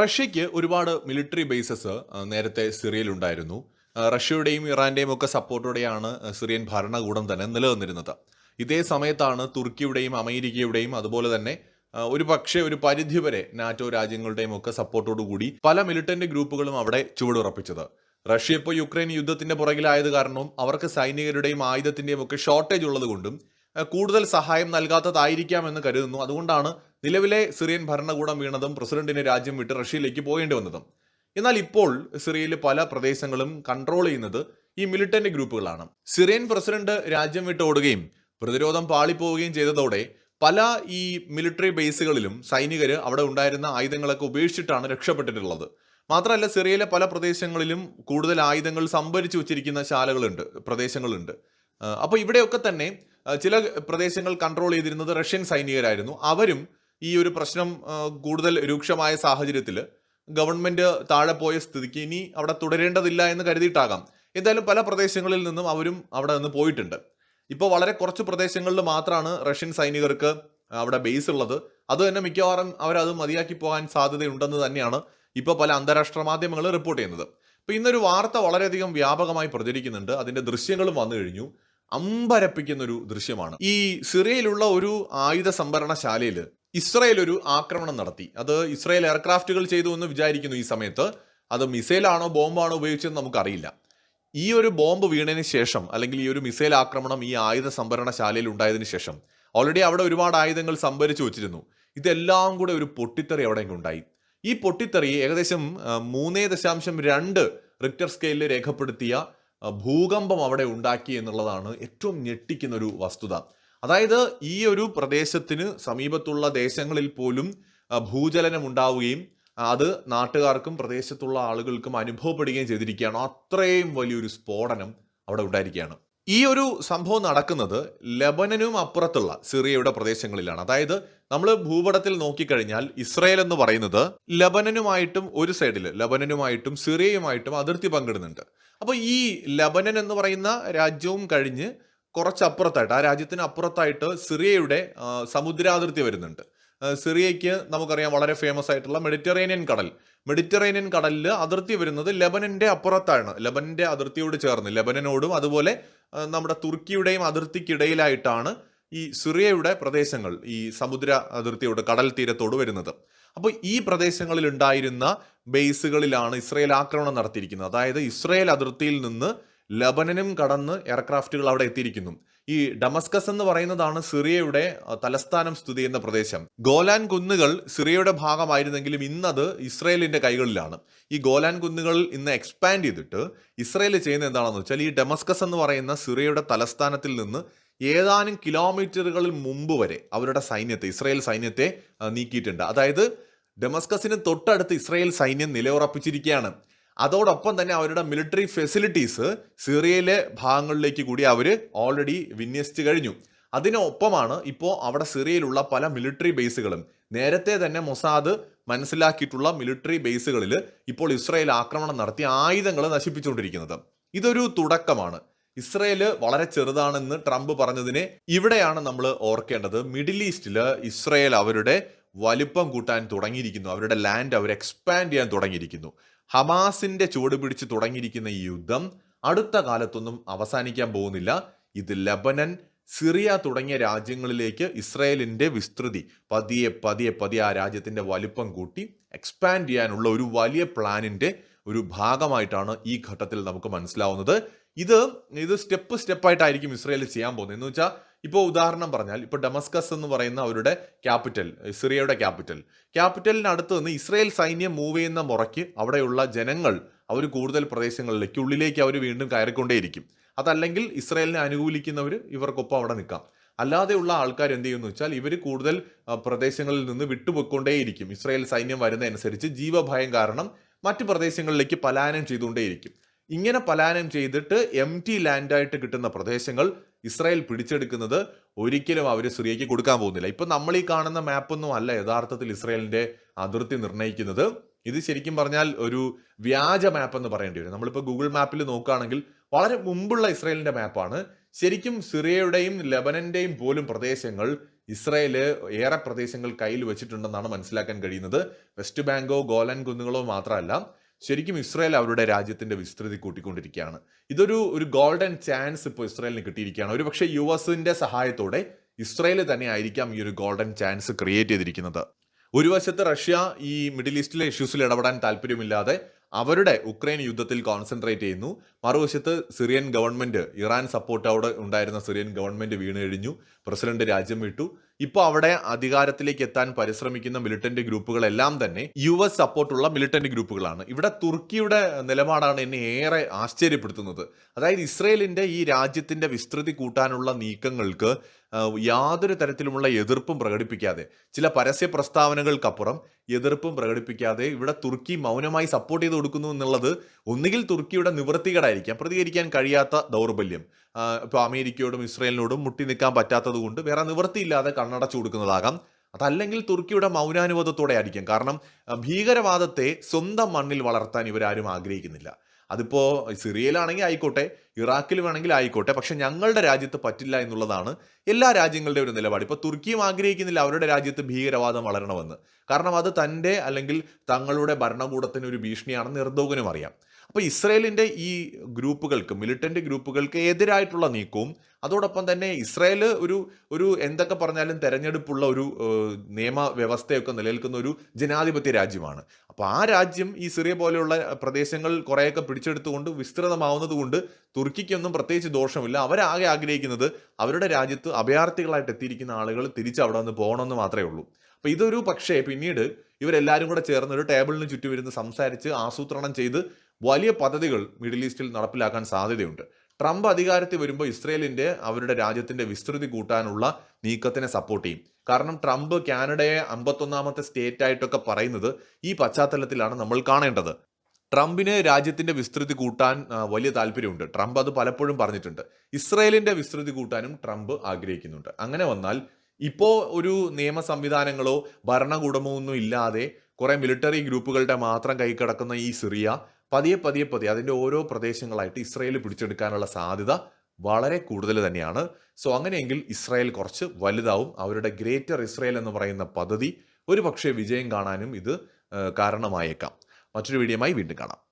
റഷ്യയ്ക്ക് ഒരുപാട് military bases നേരത്തെ സിറിയയിലുണ്ടായിരുന്നു റഷ്യയുടെയും ഇറാന്റെയും ഒക്കെ സപ്പോർട്ടോടെയാണ് സിറിയൻ ഭരണകൂടം തന്നെ നിലനിന്നിരുന്നത്. ഇതേ സമയത്താണ് തുർക്കിയുടെയും അമേരിക്കയുടെയും അതുപോലെ തന്നെ ഒരു പക്ഷേ ഒരു പരിധിവരെ നാറ്റോ രാജ്യങ്ങളുടെയും ഒക്കെ സപ്പോർട്ടോടുകൂടി പല മിലിറ്റന്റ് ഗ്രൂപ്പുകളും അവിടെ ചുവടുറപ്പിച്ചത്. റഷ്യ ഇപ്പോൾ യുക്രൈൻ യുദ്ധത്തിന്റെ പുറകിലായത് കാരണവും അവർക്ക് സൈനികരുടെയും ആയുധത്തിന്റെയും ഒക്കെ ഷോർട്ടേജ് ഉള്ളതുകൊണ്ടും കൂടുതൽ സഹായം നൽകാത്തതായിരിക്കാം എന്ന് കരുതുന്നു. അതുകൊണ്ടാണ് നിലവിലെ സിറിയൻ ഭരണകൂടം വീണതും പ്രസിഡന്റിന് രാജ്യം വിട്ട് റഷ്യയിലേക്ക് പോകേണ്ടി വന്നതും. എന്നാൽ ഇപ്പോൾ സിറിയയിലെ പല പ്രദേശങ്ങളും കൺട്രോൾ ചെയ്യുന്നത് ഈ മിലിറ്റന്റ് ഗ്രൂപ്പുകളാണ്. സിറിയൻ പ്രസിഡന്റ് രാജ്യം വിട്ട് ഓടുകയും പ്രതിരോധം പാളിപ്പോവുകയും ചെയ്തതോടെ പല ഈ മിലിറ്ററി ബേസുകളിലും സൈനികർ അവിടെ ഉണ്ടായിരുന്ന ആയുധങ്ങളൊക്കെ ഉപേക്ഷിച്ചിട്ടാണ് രക്ഷപ്പെട്ടിട്ടുള്ളത്. മാത്രമല്ല സിറിയയിലെ പല പ്രദേശങ്ങളിലും കൂടുതൽ ആയുധങ്ങൾ സംഭരിച്ചു വച്ചിരിക്കുന്ന ശാലകളുണ്ട് പ്രദേശങ്ങളുണ്ട്. അപ്പോൾ ഇവിടെയൊക്കെ തന്നെ ചില പ്രദേശങ്ങൾ കൺട്രോൾ ചെയ്തിരുന്നത് റഷ്യൻ സൈനികരായിരുന്നു. അവരും ഈ ഒരു പ്രശ്നം കൂടുതൽ രൂക്ഷമായ സാഹചര്യത്തിൽ ഗവൺമെന്റ് താഴെ പോയ സ്ഥിതിക്ക് ഇനി അവിടെ തുടരേണ്ടതില്ല എന്ന് കരുതിയിട്ടാകാം. എന്തായാലും പല പ്രദേശങ്ങളിൽ നിന്നും അവരും അവിടെ നിന്ന് പോയിട്ടുണ്ട്. ഇപ്പോൾ വളരെ കുറച്ച് പ്രദേശങ്ങളിൽ മാത്രമാണ് റഷ്യൻ സൈനികർക്ക് അവിടെ ബേസ് ഉള്ളത്. അത് തന്നെ മിക്കവാറും അവരത് മതിയാക്കി പോകാൻ സാധ്യതയുണ്ടെന്ന് തന്നെയാണ് ഇപ്പോൾ പല അന്താരാഷ്ട്ര മാധ്യമങ്ങൾ റിപ്പോർട്ട് ചെയ്യുന്നത്. ഇപ്പോൾ ഇന്നൊരു വാർത്ത വളരെയധികം വ്യാപകമായി പ്രചരിക്കുന്നുണ്ട്. അതിന്റെ ദൃശ്യങ്ങളും വന്നു കഴിഞ്ഞു. അമ്പരപ്പിക്കുന്ന ഒരു ദൃശ്യമാണ്. ഈ സിറിയയിലുള്ള ഒരു ആയുധ സംഭരണശാലയിൽ ഇസ്രായേൽ ഒരു ആക്രമണം നടത്തി. അത് ഇസ്രയേൽ എയർക്രാഫ്റ്റുകൾ ചെയ്തു എന്ന് വിചാരിക്കുന്നു ഈ സമയത്ത്. അത് മിസൈലാണോ ബോംബാണോ ഉപയോഗിച്ചതെന്ന് നമുക്കറിയില്ല. ഈ ഒരു ബോംബ് വീണതിന് ശേഷം അല്ലെങ്കിൽ ഈ ഒരു മിസൈൽ ആക്രമണം ഈ ആയുധ സംഭരണശാലയിൽ ഉണ്ടായതിനു ശേഷം ഓൾറെഡി അവിടെ ഒരുപാട് ആയുധങ്ങൾ സംഭരിച്ചു വെച്ചിരുന്നു. ഇതെല്ലാം കൂടെ ഒരു പൊട്ടിത്തെറി അവിടെ ഉണ്ടായി. ഈ പൊട്ടിത്തെറി ഏകദേശം മൂന്നേ ദശാംശം രണ്ട് റിക്ടർ സ്കെയിലിൽ രേഖപ്പെടുത്തിയ ഭൂകമ്പം അവിടെ ഉണ്ടാക്കി എന്നുള്ളതാണ് ഏറ്റവും ഞെട്ടിക്കുന്ന ഒരു വസ്തുത. അതായത് ഈ ഒരു പ്രദേശത്തിന് സമീപത്തുള്ള ദേശങ്ങളിൽ പോലും ഭൂചലനം ഉണ്ടാവുകയും അത് നാട്ടുകാർക്കും പ്രദേശത്തുള്ള ആളുകൾക്കും അനുഭവപ്പെടുകയും ചെയ്തിരിക്കുകയാണ്. അത്രയും വലിയൊരു സ്ഫോടനം അവിടെ ഉണ്ടായിരിക്കുകയാണ്. ഈ ഒരു സംഭവം നടക്കുന്നത് ലബനനും അപ്പുറത്തുള്ള സിറിയയുടെ പ്രദേശങ്ങളിലാണ്. അതായത് നമ്മൾ ഭൂപടത്തിൽ നോക്കിക്കഴിഞ്ഞാൽ ഇസ്രയേൽ എന്ന് പറയുന്നത് ലബനനുമായിട്ടും ഒരു സൈഡിൽ ലബനനുമായിട്ടും സിറിയയുമായിട്ടും അതിർത്തി പങ്കിടുന്നുണ്ട്. അപ്പോൾ ഈ ലബനൻ എന്ന് പറയുന്ന രാജ്യവും കഴിഞ്ഞ് കുറച്ചപ്പുറത്തായിട്ട് ആ രാജ്യത്തിന് അപ്പുറത്തായിട്ട് സിറിയയുടെ സമുദ്രാതിർത്തി വരുന്നുണ്ട്. സിറിയയ്ക്ക് നമുക്കറിയാം വളരെ ഫേമസ് ആയിട്ടുള്ള മെഡിറ്ററേനിയൻ കടൽ. മെഡിറ്ററേനിയൻ കടലിൽ അതിർത്തി വരുന്നത് ലെബനന്റെ അപ്പുറത്താണ്. ലെബനന്റെ അതിർത്തിയോട് ചേർന്ന് ലെബനനോടും അതുപോലെ നമ്മുടെ തുർക്കിയുടെയും അതിർത്തിക്കിടയിലായിട്ടാണ് ഈ സിറിയയുടെ പ്രദേശങ്ങൾ ഈ സമുദ്ര അതിർത്തിയോട് കടൽ തീരത്തോട് വരുന്നത്. അപ്പോൾ ഈ പ്രദേശങ്ങളിൽ ഉണ്ടായിരുന്ന ബേസുകളിലാണ് ഇസ്രയേൽ ആക്രമണം നടത്തിയിരിക്കുന്നത്. അതായത് ഇസ്രയേൽ അതിർത്തിയിൽ നിന്ന് ലബനനും കടന്ന് എയർക്രാഫ്റ്റുകൾ അവിടെ എത്തിയിരിക്കുന്നു. ഈ ഡമസ്കസ് എന്ന് പറയുന്നതാണ് സിറിയയുടെ തലസ്ഥാനം സ്ഥിതി ചെയ്യുന്ന പ്രദേശം. ഗോലാൻ കുന്നുകൾ സിറിയയുടെ ഭാഗമായിരുന്നെങ്കിലും ഇന്നത് ഇസ്രയേലിന്റെ കൈകളിലാണ്. ഈ ഗോലാൻ കുന്നുകൾ ഇന്ന് എക്സ്പാൻഡ് ചെയ്തിട്ട് ഇസ്രയേൽ ചെയ്യുന്ന എന്താണെന്ന് വെച്ചാൽ ഈ ഡമസ്കസ് എന്ന് പറയുന്ന സിറിയയുടെ തലസ്ഥാനത്തിൽ നിന്ന് ഏതാനും കിലോമീറ്ററുകളിൽ മുമ്പ് വരെ അവരുടെ സൈന്യത്തെ ഇസ്രയേൽ സൈന്യത്തെ നീക്കിയിട്ടുണ്ട്. അതായത് ഡെമസ്കസിന് തൊട്ടടുത്ത് ഇസ്രയേൽ സൈന്യം നിലയുറപ്പിച്ചിരിക്കുകയാണ്. അതോടൊപ്പം തന്നെ അവരുടെ മിലിറ്ററി ഫെസിലിറ്റീസ് സിറിയയിലെ ഭാഗങ്ങളിലേക്ക് കൂടി അവർ ഓൾറെഡി വിന്യസിച്ച് കഴിഞ്ഞു. അതിനൊപ്പമാണ് ഇപ്പോൾ അവിടെ സിറിയയിലുള്ള പല മിലിറ്ററി ബേസുകളും നേരത്തെ തന്നെ മൊസാദ് മനസ്സിലാക്കിയിട്ടുള്ള മിലിറ്ററി ബേസുകളിൽ ഇപ്പോൾ ഇസ്രായേൽ ആക്രമണം നടത്തി ആയുധങ്ങൾ നശിപ്പിച്ചുകൊണ്ടിരിക്കുന്നത്. ഇതൊരു തുടക്കമാണ്. ഇസ്രയേൽ വളരെ ചെറുതാണെന്ന് ട്രംപ് പറഞ്ഞതിനെ ഇവിടെയാണ് നമ്മൾ ഓർക്കേണ്ടത്. മിഡിൽ ഈസ്റ്റിൽ ഇസ്രയേൽ അവരുടെ വലിപ്പം കൂട്ടാൻ തുടങ്ങിയിരിക്കുന്നു. അവരുടെ ലാൻഡ് അവർ എക്സ്പാൻഡ് ചെയ്യാൻ തുടങ്ങിയിരിക്കുന്നു. ഹമാസിന്റെ ചുവട് പിടിച്ച് തുടങ്ങിയിരിക്കുന്ന ഈ യുദ്ധം അടുത്ത കാലത്തൊന്നും അവസാനിക്കാൻ പോകുന്നില്ല. ഇത് ലബനൻ സിറിയ തുടങ്ങിയ രാജ്യങ്ങളിലേക്ക് ഇസ്രയേലിന്റെ വിസ്തൃതി പതിയെ പതിയെ പതിയെ ആ രാജ്യത്തിന്റെ വലിപ്പം കൂട്ടി എക്സ്പാൻഡ് ചെയ്യാനുള്ള ഒരു വലിയ പ്ലാനിന്റെ ഒരു ഭാഗമായിട്ടാണ് ഈ ഘട്ടത്തിൽ നമുക്ക് മനസ്സിലാവുന്നത്. ഇത് ഇത് സ്റ്റെപ്പ് സ്റ്റെപ്പായിട്ടായിരിക്കും ഇസ്രയേൽ ചെയ്യാൻ പോകുന്നത്. എന്ന് വെച്ചാൽ ഇപ്പോൾ ഉദാഹരണം പറഞ്ഞാൽ ഇപ്പോൾ ഡമസ്കസ് എന്ന് പറയുന്ന അവരുടെ ക്യാപിറ്റൽ സിറിയയുടെ ക്യാപിറ്റൽ. ക്യാപിറ്റലിനടുത്ത് നിന്ന് ഇസ്രയേൽ സൈന്യം മൂവ് ചെയ്യുന്ന മുറയ്ക്ക് അവിടെയുള്ള ജനങ്ങൾ അവർ കൂടുതൽ പ്രദേശങ്ങളിലേക്ക് ഉള്ളിലേക്ക് അവർ വീണ്ടും കയറിക്കൊണ്ടേയിരിക്കും. അതല്ലെങ്കിൽ ഇസ്രയേലിനെ അനുകൂലിക്കുന്നവർ ഇവർക്കൊപ്പം അവിടെ നിൽക്കാം. അല്ലാതെയുള്ള ആൾക്കാർ എന്ത് ചെയ്യുമെന്ന് വെച്ചാൽ ഇവർ കൂടുതൽ പ്രദേശങ്ങളിൽ നിന്ന് വിട്ടുപോയിക്കൊണ്ടേയിരിക്കും. ഇസ്രയേൽ സൈന്യം വരുന്നതനുസരിച്ച് ജീവഭയം കാരണം മറ്റ് പ്രദേശങ്ങളിലേക്ക് പലായനം ചെയ്തുകൊണ്ടേയിരിക്കും. ഇങ്ങനെ പലായനം ചെയ്തിട്ട് എം ടി ലാൻഡായിട്ട് കിട്ടുന്ന പ്രദേശങ്ങൾ ഇസ്രായേൽ പിടിച്ചെടുക്കുന്നത് ഒരിക്കലും അവർ സിറിയയ്ക്ക് കൊടുക്കാൻ പോകുന്നില്ല. ഇപ്പം നമ്മൾ ഈ കാണുന്ന മാപ്പൊന്നും അല്ല യഥാർത്ഥത്തിൽ ഇസ്രായേലിന്റെ അതിർത്തി നിർണയിക്കുന്നത്. ഇത് ശരിക്കും പറഞ്ഞാൽ ഒരു വ്യാജ മാപ്പ് എന്ന് പറയേണ്ടി വരും. നമ്മളിപ്പോൾ ഗൂഗിൾ മാപ്പിൽ നോക്കുകയാണെങ്കിൽ വളരെ മുമ്പുള്ള ഇസ്രായേലിന്റെ മാപ്പാണ്. ശരിക്കും സിറിയയുടെയും ലെബനന്റെയും പോലും പ്രദേശങ്ങൾ ഇസ്രായേൽ ഏറെ പ്രദേശങ്ങൾ കയ്യിൽ വെച്ചിട്ടുണ്ടെന്നാണ് മനസ്സിലാക്കാൻ കഴിയുന്നത്. വെസ്റ്റ് ബാങ്കോ ഗോലൻ കുന്നുകളോ മാത്രമല്ല ശരിക്കും ഇസ്രായേൽ അവരുടെ രാജ്യത്തിന്റെ വിസ്തൃതി കൂട്ടിക്കൊണ്ടിരിക്കുകയാണ്. ഇതൊരു ഒരു ഗോൾഡൻ ചാൻസ് ഇപ്പോൾ ഇസ്രായേലിന് കിട്ടിയിരിക്കുകയാണ്. ഒരു പക്ഷേ യു എസിന്റെ സഹായത്തോടെ ഇസ്രായേൽ തന്നെ ആയിരിക്കാം ഈ ഒരു ഗോൾഡൻ ചാൻസ് ക്രിയേറ്റ് ചെയ്തിരിക്കുന്നത്. ഒരു വശത്ത് റഷ്യ ഈ മിഡിൽ ഈസ്റ്റിലെ ഇഷ്യൂസിൽ ഇടപെടാൻ താല്പര്യമില്ലാതെ അവരുടെ ഉക്രൈൻ യുദ്ധത്തിൽ കോൺസെൻട്രേറ്റ് ചെയ്യുന്നു. മറുവശത്ത് സിറിയൻ ഗവൺമെന്റ് ഇറാൻ സപ്പോർട്ടോടെ ഉണ്ടായിരുന്ന സിറിയൻ ഗവൺമെന്റ് വീണ് കഴിഞ്ഞു. പ്രസിഡന്റ് രാജ്യം വിട്ടു. ഇപ്പോൾ അവിടെ അധികാരത്തിലേക്ക് എത്താൻ പരിശ്രമിക്കുന്ന മിലിറ്റന്റ് ഗ്രൂപ്പുകളെല്ലാം തന്നെ യു എസ് സപ്പോർട്ടുള്ള മിലിറ്റന്റ് ഗ്രൂപ്പുകളാണ്. ഇവിടെ തുർക്കിയുടെ നിലപാടാണ് എന്നെ ഏറെ ആശ്ചര്യപ്പെടുത്തുന്നത്. അതായത് ഇസ്രയേലിന്റെ ഈ രാജ്യത്തിന്റെ വിസ്തൃതി കൂട്ടാനുള്ള നീക്കങ്ങൾക്ക് യാതൊരു തരത്തിലുമുള്ള എതിർപ്പും പ്രകടിപ്പിക്കാതെ ചില പരസ്യ പ്രസ്താവനകൾക്കപ്പുറം എതിർപ്പും പ്രകടിപ്പിക്കാതെ ഇവിടെ തുർക്കി മൗനമായി സപ്പോർട്ട് ചെയ്ത് കൊടുക്കുന്നു എന്നുള്ളത് ഒന്നുകിൽ തുർക്കിയുടെ നിവൃത്തികേടായിരിക്കാം പ്രതികരിക്കാൻ കഴിയാത്ത ദൗർബല്യം. ഇപ്പോൾ അമേരിക്കയോടും ഇസ്രയേലിനോടും മുട്ടി നിൽക്കാൻ പറ്റാത്തത് കൊണ്ട് വേറെ നിവൃത്തിയില്ലാതെ കണ്ണടച്ചു കൊടുക്കുന്നതാകാം. അതല്ലെങ്കിൽ തുർക്കിയുടെ മൗനാനുവാദത്തോടെ ആയിരിക്കും കാരണം ഭീകരവാദത്തെ സ്വന്തം മണ്ണിൽ വളർത്താൻ ഇവരാരും ആഗ്രഹിക്കുന്നില്ല. അതിപ്പോ സിറിയയിലാണെങ്കിൽ ആയിക്കോട്ടെ ഇറാഖിൽ വേണമെങ്കിൽ ആയിക്കോട്ടെ പക്ഷെ ഞങ്ങളുടെ രാജ്യത്ത് പറ്റില്ല എന്നുള്ളതാണ് എല്ലാ രാജ്യങ്ങളുടെ ഒരു നിലപാട്. ഇപ്പൊ തുർക്കിയും ആഗ്രഹിക്കുന്നില്ല അവരുടെ രാജ്യത്ത് ഭീകരവാദം വളരണമെന്ന്. കാരണം അത് തന്റെ അല്ലെങ്കിൽ തങ്ങളുടെ ഭരണകൂടത്തിന് ഒരു ഭീഷണിയാണെന്ന് എർദോഗനും അറിയാം. അപ്പോൾ ഇസ്രയേലിന്റെ ഈ ഗ്രൂപ്പുകൾക്ക് മിലിറ്റന്റ് ഗ്രൂപ്പുകൾക്ക് എതിരായിട്ടുള്ള നീക്കവും അതോടൊപ്പം തന്നെ ഇസ്രായേൽ ഒരു ഒരു എന്തൊക്കെ പറഞ്ഞാലും തെരഞ്ഞെടുപ്പുള്ള ഒരു നിയമ നിയമവ്യവസ്ഥയൊക്കെ നിലനിൽക്കുന്ന ഒരു ജനാധിപത്യ രാജ്യമാണ്. അപ്പോൾ ആ രാജ്യം ഈ സിറിയ പോലെയുള്ള പ്രദേശങ്ങൾ കുറേയൊക്കെ പിടിച്ചെടുത്തുകൊണ്ട് വിസ്തൃതമാവുന്നതുകൊണ്ട് തുർക്കിക്കൊന്നും പ്രത്യേകിച്ച് ദോഷമില്ല. അവരാകെ ആഗ്രഹിക്കുന്നത് അവരുടെ രാജ്യത്ത് അഭയാർത്ഥികളായിട്ട് എത്തിയിരിക്കുന്ന ആളുകൾ തിരിച്ച് അവിടെ നിന്ന് പോകണമെന്ന് മാത്രമേ ഉള്ളൂ. അപ്പോൾ ഇതൊരു പക്ഷേ പിന്നീട് ഇവരെല്ലാവരും കൂടെ ചേർന്ന് ഒരു ടേബിളിന് ചുറ്റും ഇരുന്ന് സംസാരിച്ച് ആസൂത്രണം ചെയ്ത് വലിയ പദ്ധതികൾ മിഡിൽ ഈസ്റ്റിൽ നടപ്പിലാക്കാൻ സാധ്യതയുണ്ട്. ട്രംപ് അധികാരത്തിൽ വരുമ്പോൾ ഇസ്രയേലിന്റെ അവരുടെ രാജ്യത്തിന്റെ വിസ്തൃതി കൂട്ടാനുള്ള നീക്കത്തിനെ സപ്പോർട്ട് ചെയ്യും. കാരണം ട്രംപ് കാനഡയെ അമ്പത്തൊന്നാമത്തെ സ്റ്റേറ്റ് ആയിട്ടൊക്കെ പറയുന്നത് ഈ പശ്ചാത്തലത്തിലാണ് നമ്മൾ കാണേണ്ടത്. ട്രംപിന് രാജ്യത്തിന്റെ വിസ്തൃതി കൂട്ടാൻ വലിയ താല്പര്യമുണ്ട്. ട്രംപ് അത് പലപ്പോഴും പറഞ്ഞിട്ടുണ്ട്. ഇസ്രയേലിന്റെ വിസ്തൃതി കൂട്ടാനും ട്രംപ് ആഗ്രഹിക്കുന്നുണ്ട്. അങ്ങനെ വന്നാൽ ഇപ്പോ ഒരു നിയമ സംവിധാനങ്ങളോ ഭരണകൂടമോ ഒന്നും ഇല്ലാതെ കുറെ മിലിറ്ററി ഗ്രൂപ്പുകളുടെ മാത്രം കൈ കിടക്കുന്ന ഈ സിറിയ പതിയെ പതിയെ പതിയെ അതിന്റെ ഓരോ പ്രദേശങ്ങളായിട്ട് ഇസ്രയേൽ പിടിച്ചെടുക്കാനുള്ള സാധ്യത വളരെ കൂടുതൽ തന്നെയാണ്. സോ അങ്ങനെയെങ്കിൽ ഇസ്രായേൽ കുറച്ച് വലുതാവും. അവരുടെ ഗ്രേറ്റർ ഇസ്രായേൽ എന്ന് പറയുന്ന പദ്ധതി ഒരു പക്ഷേ വിജയം കാണാനും ഇത് കാരണമായേക്കാം. മറ്റൊരു വീഡിയോയുമായി വീണ്ടും കാണാം.